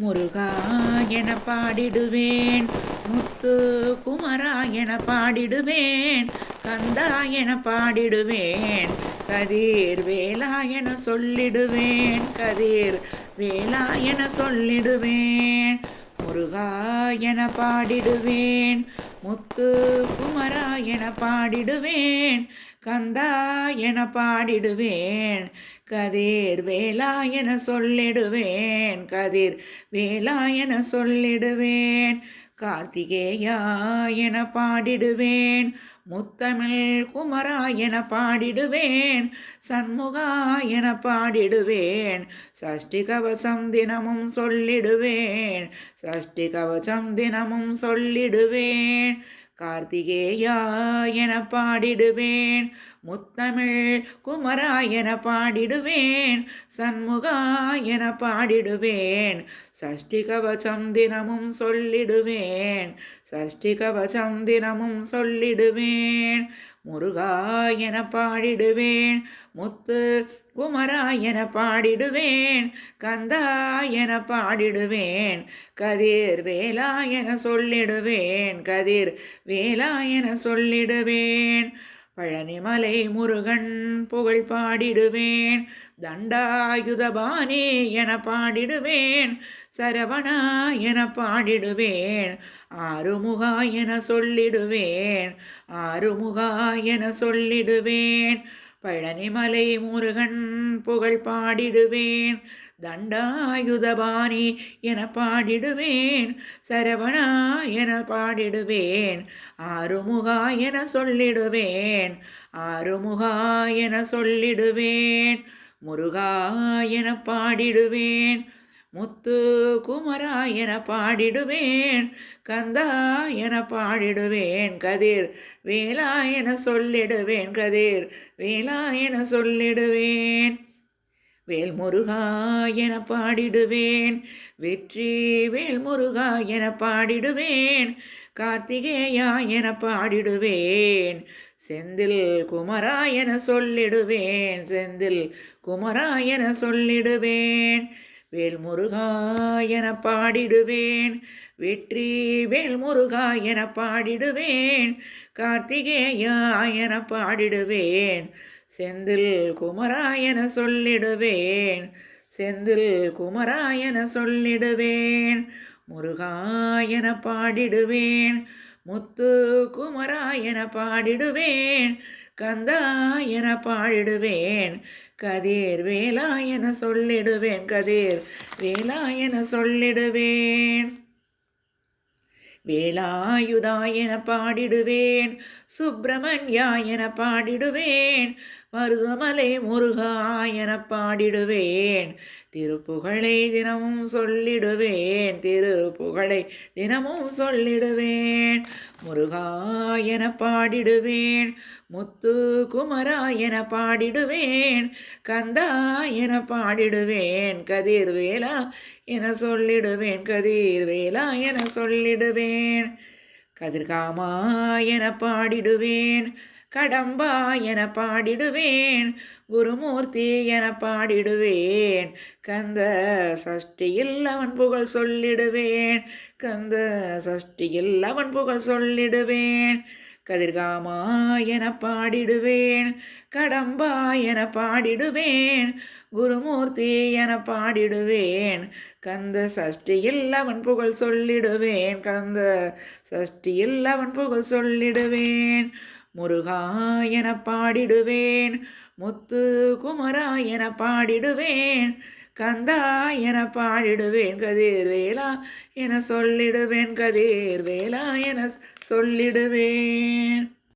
முருகா என பாடிடுவேன். முத்து குமரா என பாடிடுவேன். கந்தா என பாடிடுவேன். கதிர் வேலா என சொல்லிடுவேன். கதிர் வேலா என சொல்லிடுவேன். முருகா என பாடிடுவேன். முத்து குமரா என பாடிடுவேன். கந்தா என பாடிடுவேன். கதிர் வேலா என சொல்லிடுவேன். கதிர் வேலா என சொல்லிடுவேன். கார்த்திகேயா என பாடிடுவேன். முத்தமிழ் குமரா என பாடிடுவேன். சண்முகா என பாடிடுவேன். சஷ்டி கவசம் தினமும் சொல்லிடுவேன். சஷ்டி கவசம் தினமும் சொல்லிடுவேன். கார்த்திகேயா என பாடிடுவேன். முத்தமிழ் குமரா என பாடிடுவேன். சண்முகா என பாடிடுவேன். சஷ்டி கவசம் தினமும் சொல்லிடுவேன். சஷ்டி கவசம் தினமும் சொல்லிடுவேன். முருகா என பாடிடுவேன். முத்து குமரா என பாடிடுவேன் கந்தா என பாடிடுவேன் கதிர் வேலா என சொல்லிடுவேன் கதிர் வேலா என சொல்லிடுவேன். பழனிமலை முருகன் புகழ் பாடிடுவேன் தண்டாயுதபானே என பாடிடுவேன் சரவணா என பாடிடுவேன் ஆறுமுகா என சொல்லிடுவேன் ஆறுமுகா என சொல்லிடுவேன். பழனிமலை முருகன் புகழ் பாடிடுவேன். தண்டாயுதபாணி என பாடிடுவேன். சரவணா என பாடிடுவேன். ஆறுமுகா என சொல்லிடுவேன். ஆறுமுகா என சொல்லிடுவேன். முருகா என பாடிடுவேன். முத்து குமரா என பாடிடுவேன் கந்தா என பாடிடுவேன் கதிர் வேலா என சொல்லிடுவேன் கதிர் வேலா என சொல்லிடுவேன். வேல் முருகா என பாடிடுவேன் வெற்றி வேல் முருகா என பாடிடுவேன் கார்த்திகேயா என பாடிடுவேன். செந்தில் குமரா என சொல்லிடுவேன் செந்தில் குமரா என சொல்லிடுவேன். வேல் முருகா என பாடிடுவேன். வெற்றி வேல் முருகா என பாடிடுவேன். கார்த்திகேயா என பாடிடுவேன். செந்தில் குமரா என சொல்லிடுவேன். செந்தில் குமரா என சொல்லிடுவேன். முருகா என பாடிடுவேன். முத்து குமரா என பாடிடுவேன். கந்தா என பாடிடுவேன். கதிர் வேலா என சொல்லிடுவேன் கதிர் வேலா என சொல்லிடுவேன். வேலாயுதா என பாடிடுவேன் சுப்பிரமணியா என பாடிடுவேன் மருதமலை முருகா என பாடிடுவேன். திருப்புகழை தினமும் சொல்லிடுவேன் திருப்புகழை தினமும் சொல்லிடுவேன். முருகா என பாடிடுவேன் முத்து குமரா என பாடிடுவேன் கந்தா என பாடிடுவேன் கதிர்வேலா என சொல்லிடுவேன் கதிர் வேலா என சொல்லிடுவேன். கதிர்காமா என பாடிடுவேன் கடம்பா என பாடிடுவேன் குருமூர்த்தி என பாடிடுவேன். கந்த சஷ்டியில் அவன் புகழ் சொல்லிடுவேன் கந்த சஷ்டியில் அவன் புகழ் சொல்லிடுவேன். கதிர்காமா என பாடிடுவேன் கடம்பா என பாடிடுவேன் குருமூர்த்தி என பாடிடுவேன். கந்த சஷ்டியில் அவன் புகழ் சொல்லிடுவேன். கந்த சஷ்டியில் அவன் புகழ் சொல்லிடுவேன். முருகா என பாடிடுவேன். முத்து குமரா என பாடிடுவேன். கந்தா என பாடிடுவேன். கதிர் வேலா என சொல்லிடுவேன். கதிர் வேலா என சொல்லிடுவேன்.